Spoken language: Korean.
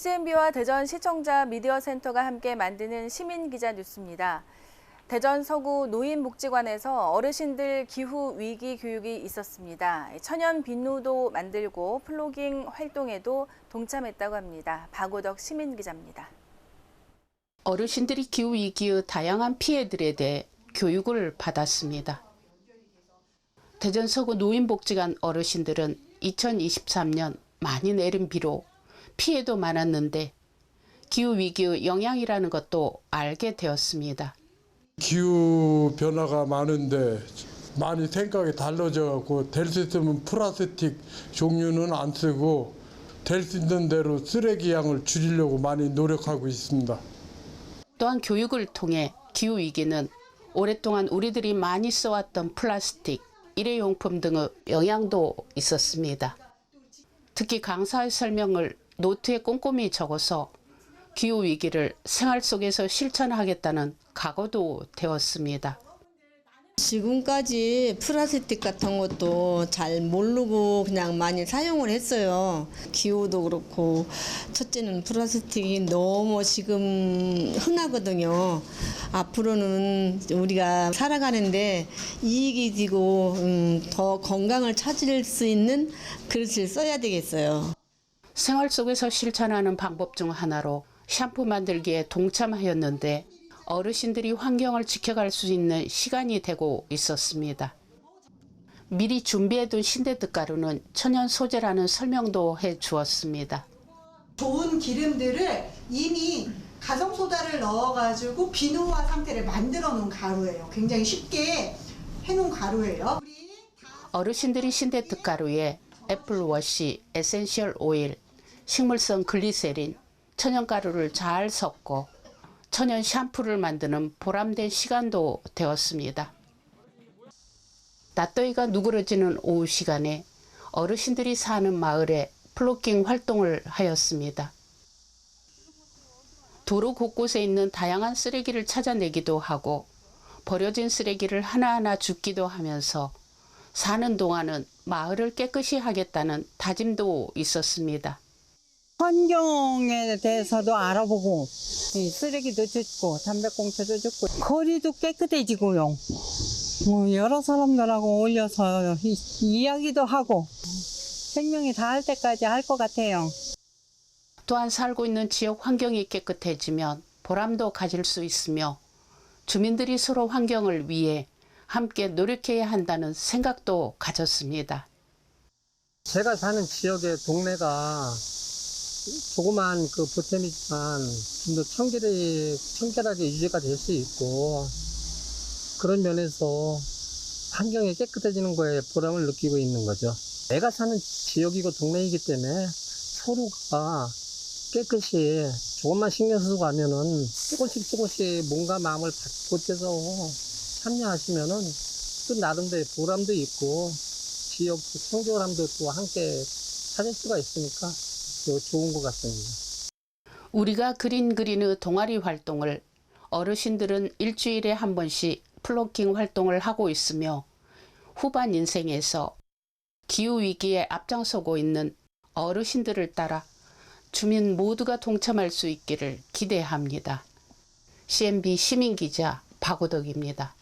CNB와 대전 시청자 미디어 센터가 함께 만드는 시민 기자 뉴스입니다. 대전 서구 노인복지관에서 어르신들 기후 위기 교육이 있었습니다. 천연 빈로도 만들고 플로깅 활동에도 동참했다고 합니다. 박오덕 시민 기자입니다. 어르신들이 기후 위기의 다양한 피해들에 대해 교육을 받았습니다. 대전 서구 노인복지관 어르신들은 2023년 많이 내린 비로 피해도 많았는데 기후위기의 영향이라는 것도 알게 되었습니다. 기후 변화가 많은데 많이 생각이 달라져 갖고 될 수 있으면 플라스틱 종류는 안 쓰고 될 수 있는 대로 쓰레기 양을 줄이려고 많이 노력하고 있습니다. 또한 교육을 통해 기후 위기는 오랫동안 우리들이 많이 써왔던 플라스틱, 일회용품 등의 영향도 있었습니다. 특히 강사의 설명을 노트에 꼼꼼히 적어서 기후 위기를 생활 속에서 실천하겠다는 각오도 되었습니다. 지금까지 플라스틱 같은 것도 잘 모르고 그냥 많이 사용을 했어요. 기후도 그렇고 첫째는 플라스틱이 너무 지금 흔하거든요. 앞으로는 우리가 살아가는데 이익이 되고 음, 더 건강을 찾을 수 있는 그릇을 써야 되겠어요. 생활 속에서 실천하는 방법 중 하나로 샴푸 만들기에 동참하였는데 어르신들이 환경을 지켜갈 수 있는 시간이 되고 있었습니다. 미리 준비해둔 신대득 가루는 천연 소재라는 설명도 해 주었습니다. 좋은 기름들을 이미 가성소다를 넣어가지고 비누화 상태를 만들어 놓은 가루예요. 굉장히 쉽게 해놓은 가루예요. 어르신들이 신대득 가루에 애플워시, 에센셜 오일, 식물성 글리세린, 천연 가루를 잘 섞고 천연 샴푸를 만드는 보람된 시간도 되었습니다. 낮더위가 누그러지는 오후 시간에 어르신들이 사는 마을에 플로깅 활동을 하였습니다. 도로 곳곳에 있는 다양한 쓰레기를 찾아내기도 하고 버려진 쓰레기를 하나하나 줍기도 하면서 사는 동안은 마을을 깨끗이 하겠다는 다짐도 있었습니다. 환경에 대해서도 알아보고 이 쓰레기도 줍고 담배꽁초도 줍고 거리도 깨끗해지고요. 뭐 여러 사람들하고 어울려서 이, 이야기도 하고 생명이 다할 때까지 할 것 같아요. 또한 살고 있는 지역 환경이 깨끗해지면 보람도 가질 수 있으며 주민들이 서로 환경을 위해 함께 노력해야 한다는 생각도 가졌습니다. 제가 사는 지역의 동네가 조그만 그 보탬이지만 좀 더 청결히, 청결하게 유지가 될 수 있고 그런 면에서 환경이 깨끗해지는 거에 보람을 느끼고 있는 거죠. 내가 사는 지역이고 동네이기 때문에 서로가 깨끗이 조금만 신경 쓰고 하면은 조금씩 조금씩 몸과 마음을 보태서 참여하시면은 또 나름대로 보람도 있고 지역 청결함도 또 함께 찾을 수가 있으니까 또 좋은 것 같습니다. 우리가 그린 그린의 동아리 활동을 어르신들은 일주일에 한 번씩 플로킹 활동을 하고 있으며 후반 인생에서 기후위기에 앞장서고 있는 어르신들을 따라 주민 모두가 동참할 수 있기를 기대합니다. CNB 시민기자 박우덕입니다.